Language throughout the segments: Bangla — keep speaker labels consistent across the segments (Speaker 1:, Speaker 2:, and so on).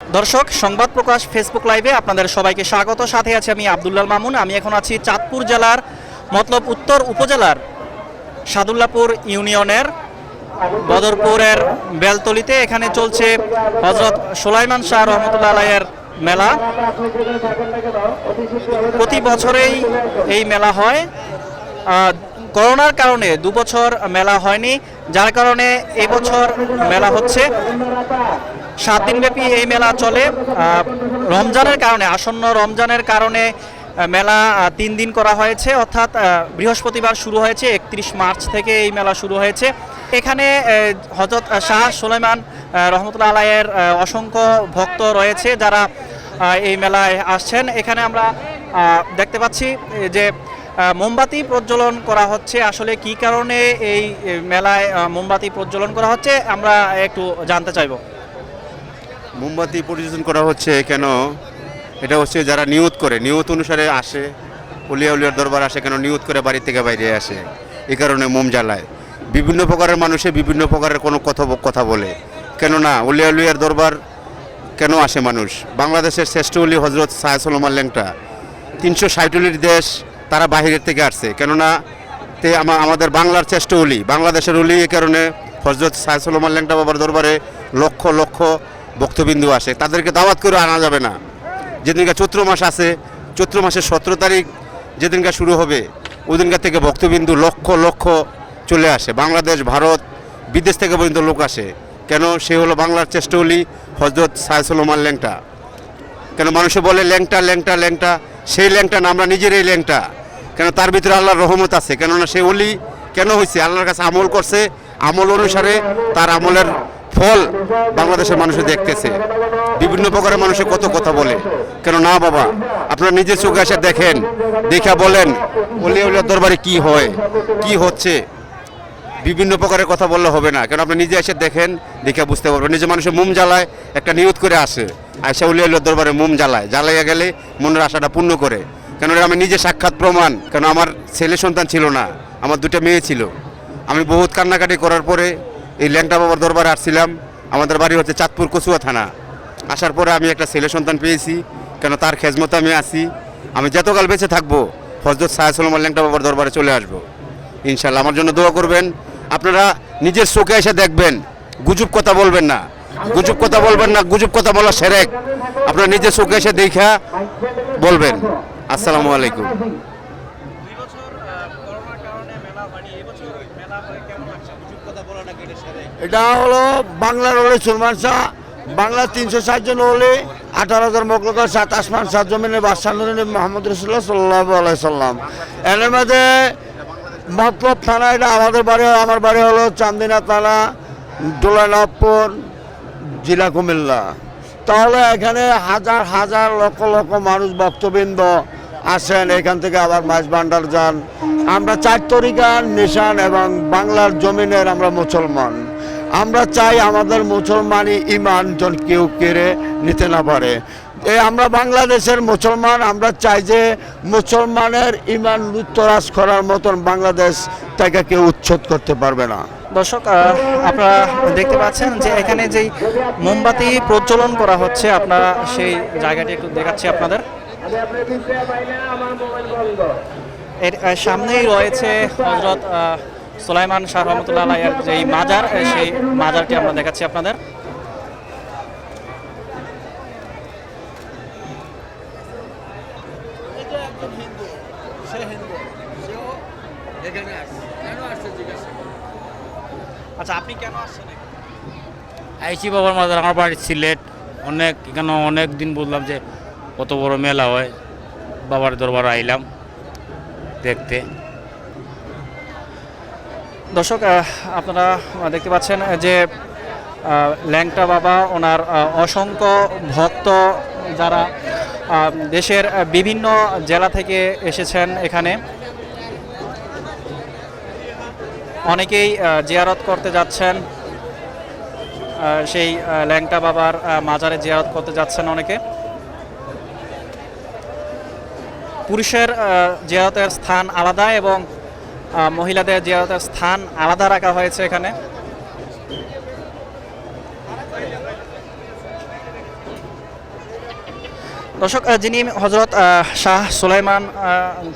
Speaker 1: দর্শক, সংবাদ প্রকাশ ফেসবুক লাইভে আপনাদের সবাইকে স্বাগত। সাথে আছে আমি আবদুল্লাল মামুন। আমি এখন আছি চাঁদপুর জেলার মতলব উত্তর উপজেলার সাদুল্লাপুর ইউনিয়নের বদরপুরের বেলতলিতে। এখানে চলছে হজরত সোলাইমান শাহ রহমতুল্লাহ আলাইয়ের মেলা। প্রতি বছরেই এই মেলা হয়। করোনার কারণে দু বছর মেলা হয়নি। যার কারণে এবছর মেলা হচ্ছে। সাত দিনব্যাপী এই মেলা চলে। রমজানের কারণে, আসন্ন রমজানের কারণে মেলা তিন দিন করা হয়েছে। অর্থাৎ বৃহস্পতিবার শুরু হয়েছে, একত্রিশ মার্চ থেকে এই মেলা শুরু হয়েছে। এখানে হজরত শাহ সুলাইমান রহমতুল্লাহ আলাইয়ের অসংখ্য ভক্ত রয়েছে যারা এই মেলায় আসছেন। এখানে আমরা দেখতে পাচ্ছি যে মোমবাতি প্রজ্বলন করা হচ্ছে। আসলে কি কারণে এই মেলায় মোমবাতি প্রজ্বলন করা হচ্ছে, আমরা একটু জানতে চাইব।
Speaker 2: মোমবাতি পরিবেশন করা হচ্ছে কেন? এটা হচ্ছে যারা নিয়ত করে, নিয়ত অনুসারে আসে উলিয়া উলিয়ার দরবার আসে কেন, নিয়ত করে বাড়ি থেকে বাইরে আসে, এই কারণে মোম জ্বালায়। বিভিন্ন প্রকারের মানুষে বিভিন্ন প্রকারের কোনো কথা কথা বলে। কেননা উলিয়া উলিয়ার দরবার কেন আসে মানুষ? বাংলাদেশের শ্রেষ্ঠ উলি হজরত সায়াসলমান ল্যাংটা, তিনশো ষাটলির দেশ তারা বাহিরের থেকে আসছে। কেননা তে আমা- আমাদের বাংলার শ্রেষ্ঠ উলি বাংলাদেশের উলি এই কারণে হজরত সায়াসলমান ল্যাংটা বাবার দরবারে লক্ষ লক্ষ ভক্তবিন্দু আসে, তাদেরকে দাওয়াত করে আনা যাবে না। যেদিনকে চৈত্র মাস আছে, চৈত্র মাসের সতেরো তারিখ যেদিনকে শুরু হবে ওদিনকার থেকে ভক্তবিন্দু লক্ষ লক্ষ চলে আসে। বাংলাদেশ, ভারত, বিদেশ থেকে পর্যন্ত লোক আসে। কেন? সে হলো বাংলার শ্রেষ্ঠ উলি হজরত সায়াসলমান ল্যাংটা। কেন মানুষে বলে ল্যাংটা ল্যাংটা ল্যাংটা? সেই ল্যাংটা না, আমরা নিজেরই ল্যাংটা। কেন? তার ভিতরে আল্লাহর রহমত আছে। কেননা সে অলি কেন হয়েছে আল্লাহর কাছে আমল করছে। আমল অনুসারে তার আমলের ফল বাংলাদেশের মানুষে দেখতেছে। বিভিন্ন প্রকারের মানুষে কত কথা বলে। কেন না, বাবা? আপনারা নিজের চোখে এসে দেখেন, দেখা বলেন অলি উলিয়ার দরবারে কি হয়, কি হচ্ছে? বিভিন্ন প্রকারের কথা বললে হবে না। কারণ আপনি নিজে এসে দেখেন, দেখে বুঝতে পারবেন। নিজে মানুষের মোম জ্বালায়, একটা নিয়ত করে আসে। আয়সা উলিয়াল দরবারে মোম জ্বালায়। জ্বালাইয়া গেলে মনের আশাটা পূর্ণ করে। কেন আমি নিজে সাক্ষাৎ প্রমাণ। কেন আমার ছেলে সন্তান ছিল না, আমার দুটো মেয়ে ছিল। আমি বহুত কান্নাকাটি করার পরে এই ল্যাংটা বাবার দরবারে আসছিলাম। আমাদের বাড়ি হচ্ছে চাঁদপুর কচুয়া থানা। আসার পরে আমি একটা ছেলে সন্তান পেয়েছি, কেন তার খেজমতো আমি আসি আমি যতকাল বেঁচে থাকব, হজরত সাহায্য ল্যাংটা বাবার দরবারে চলে আসব। ইনশাল্লাহ আমার জন্য দোয়া করবেন। আপনারা নিজের চোখে এসে দেখবেন, গুজব কথা বলবেন না। গুজব কথা বলবেন না, গুজব কথা বলা সেরেক। আপনারা নিজের চোখে এসে দেখা বলবেন। আসসালামু আলাইকুম।
Speaker 3: এটা হলো বাংলার হলে সুলমান শাহ, বাংলা তিনশো ষাট জন হলে আঠারো হাজার মকলকার সাত আসমান, সাত জমিনের বাদশাহ মোহাম্মদ রসুল্লাহ সাল্লাহ আলাইসাল্লাম এর মধ্যে মতলব থানা, এটা আমাদের বাড়ি, আমার বাড়ি হলো চান্দিনা থানা ডোলানপুর জেলা কুমিল্লা। তাহলে এখানে হাজার হাজার লক্ষ লক্ষ মানুষ ভক্তবৃন্দ আসেন, এখান থেকে আবার মাছ ভান্ডার যান। আমরা চার তরিকার নিশান এবং বাংলার জমিনের আমরা মুসলমান। আমরা চাই আমাদের মুসলমানই ইমান জন কেউ কেড়ে নিতে না পারে। এ, আমরা বাংলাদেশের মুসলমান, আমরা চাই যে মুসলমানের ইমান লুত্তরাজ করার মতন বাংলাদেশ তাকে কেউ উচ্ছেদ করতে পারবে না।
Speaker 1: দর্শক আপনারা দেখতে পাচ্ছেন যে এখানে যেই মোমবাতি প্রজ্বলন করা হচ্ছে, আপনারা সেই জায়গাটি একটু দেখাচ্ছি আপনাদের। এর সামনেই রয়েছে হজরত সুলাইমান শাহ রহমতুল্লাহ আলাইয়ের যেই মাজার সেই মাজারটি আমরা দেখাচ্ছি আপনাদের। আচ্ছা আপনি কেন আসছেন
Speaker 4: আইসি বাবার মাজার আমার বাড়ি সিলেট। অনেক এখানে অনেক দিন বুঝলাম যে কত বড় মেলা হয়, বাবার দরবার আইলাম দেখতে।
Speaker 1: দর্শক আপনারা দেখতে পাচ্ছেন যে ল্যাংটা বাবা, ওনার অসংখ্য ভক্ত যারা দেশের বিভিন্ন জেলা থেকে এসেছেন এখানে। অনেকেই জিয়ারত করতে যাচ্ছেন সেই ল্যাংটা বাবার মাজারে জিয়ারত করতে যাচ্ছেন অনেকে। পুরুষের আহ, জিয়ারতের স্থান আলাদা এবং মহিলাদের জিয়ারতের স্থান আলাদা রাখা হয়েছে এখানে। দর্শক যিনি হজরত শাহ সুলাইমান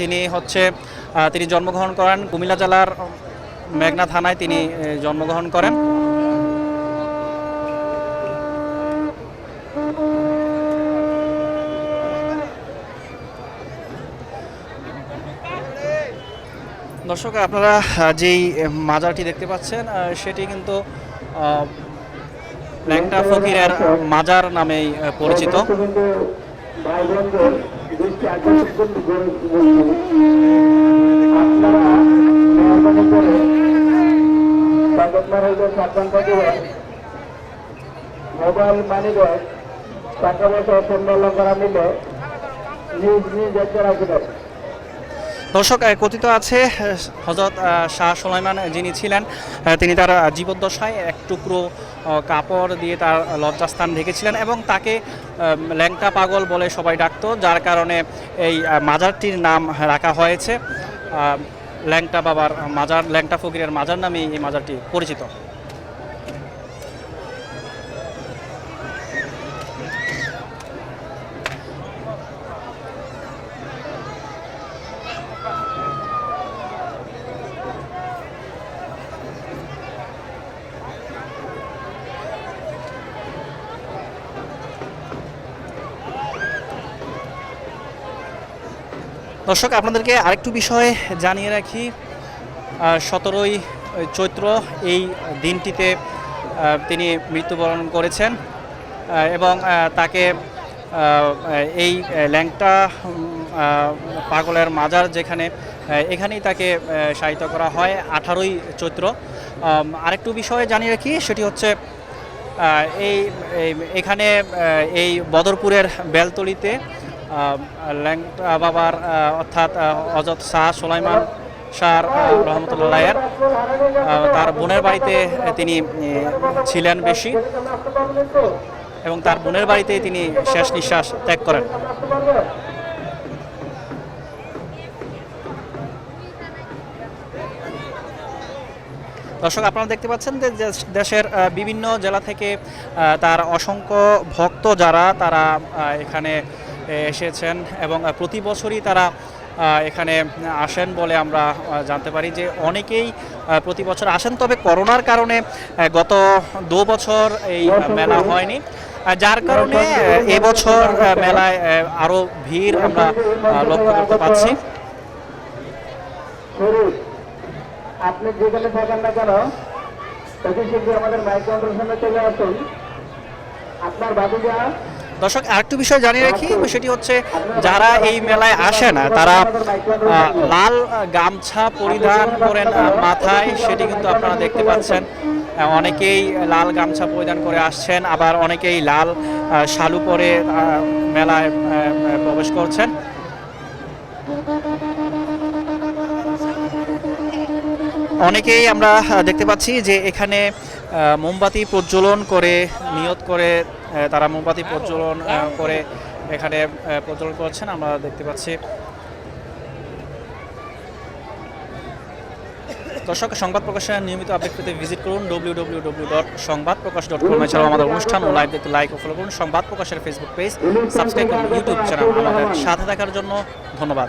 Speaker 1: তিনি হচ্ছে তিনি জন্মগ্রহণ করেন কুমিল্লা জেলার মেঘনা থানায় তিনি জন্মগ্রহণ করেন। দর্শক, আপনারা যেই মাজারটি দেখতে পাচ্ছেন সেটি কিন্তু ল্যাংটা ফকিরের মাজার নামেই পরিচিত।
Speaker 5: করে মোবাইল মানি ব্যাগ টাকা পয়সা পণ্য লঙ্করা নিলে নিজ নিজ রাখবেন
Speaker 1: দর্শক কথিত আছে হজরত শাহ সুলাইমান যিনি ছিলেন তিনি তার জীবদ্দশায় এক টুকরো কাপড় দিয়ে তার লজ্জাস্থান ঢেকেছিলেন এবং তাকে ল্যাংটা পাগল বলে সবাই ডাকতো, যার কারণে এই মাজারটির নাম রাখা হয়েছে। ল্যাংটা বাবার মাজার, ল্যাংটা ফকিরের মাজার নামে এই মাজারটি পরিচিত। দর্শক, আপনাদেরকে আরেকটু বিষয়ে জানিয়ে রাখি। সতেরোই চৈত্র এই দিনটিতে তিনি মৃত্যুবরণ করেছেন এবং তাকে এই ল্যাংটা পাগলের মাজার যেখানে এখানেই তাকে শায়িত করা হয় আঠারোই চৈত্র। আরেকটু বিষয়ে জানিয়ে রাখি, সেটি হচ্ছে এই এখানে এই বদরপুরের বেলতলিতে বাবার অর্থাৎ অজত শাহ সোলাইমান শাহ রহমতুল্লাহের তার বোনের বাড়িতে তিনি ছিলেন বেশি এবং তার বোনের বাড়িতে তিনি শেষ নিঃশ্বাস ত্যাগ করেন। দর্শক, আপনারা দেখতে পাচ্ছেন যে দেশের বিভিন্ন জেলা থেকে তার অসংখ্য ভক্ত যারা, তারা এখানে এসেছেন এবং প্রতি বছরই তারা এখানে আসেন বলে আমরা জানতে পারি যে অনেকেই প্রতি বছর আসেন। তবে করোনার কারণে গত দু বছর এই মেলা হয়নি। যার কারণে এবছর মেলায় আহ, আরও ভিড় আমরা লক্ষ্য করতে পারছি।
Speaker 5: আপনি যেখানে থাকেন না কেন অতি শীঘ্রই আমাদের মাইক কন্ট্রোল সামনে চলে আসুন। আপনার বাবুজা
Speaker 1: দর্শক, আরেকটু বিষয় জানিয়ে রাখি সেটি হচ্ছে যারা এই মেলায় আসে না, তারা লাল গামছা পরিধান করেন মাথায়, সেটি কিন্তু আপনারা দেখতে পাচ্ছেন। অনেকেই লাল গামছা পরিধান করে আসছেন, আবার অনেকেই লাল শালু পরে মেলায় প্রবেশ করছেন। অনেকেই আমরা দেখতে পাচ্ছি যে এখানে মোমবাতি প্রজ্বলন করে, নিয়ত করে তারা মোমবাতি প্রজ্বলন করে এখানে প্রজ্বলন করছেন। আমরা দেখতে পাচ্ছি। দর্শক, সংবাদ প্রকাশের নিয়মিত আপডেট পেতে ভিজিট করুন ডব্লিউ ডব্লিউ ডব্লিউ ডট সংবাদ প্রকাশ ডট কম এছাড়াও আমাদের অনুষ্ঠান ও লাইভ দেখতে লাইক ও ফলো করুন সংবাদ প্রকাশের ফেসবুক পেজ সাবস্ক্রাইব করুন ইউটিউব চ্যানেল আমাদের সাথে থাকার জন্য ধন্যবাদ।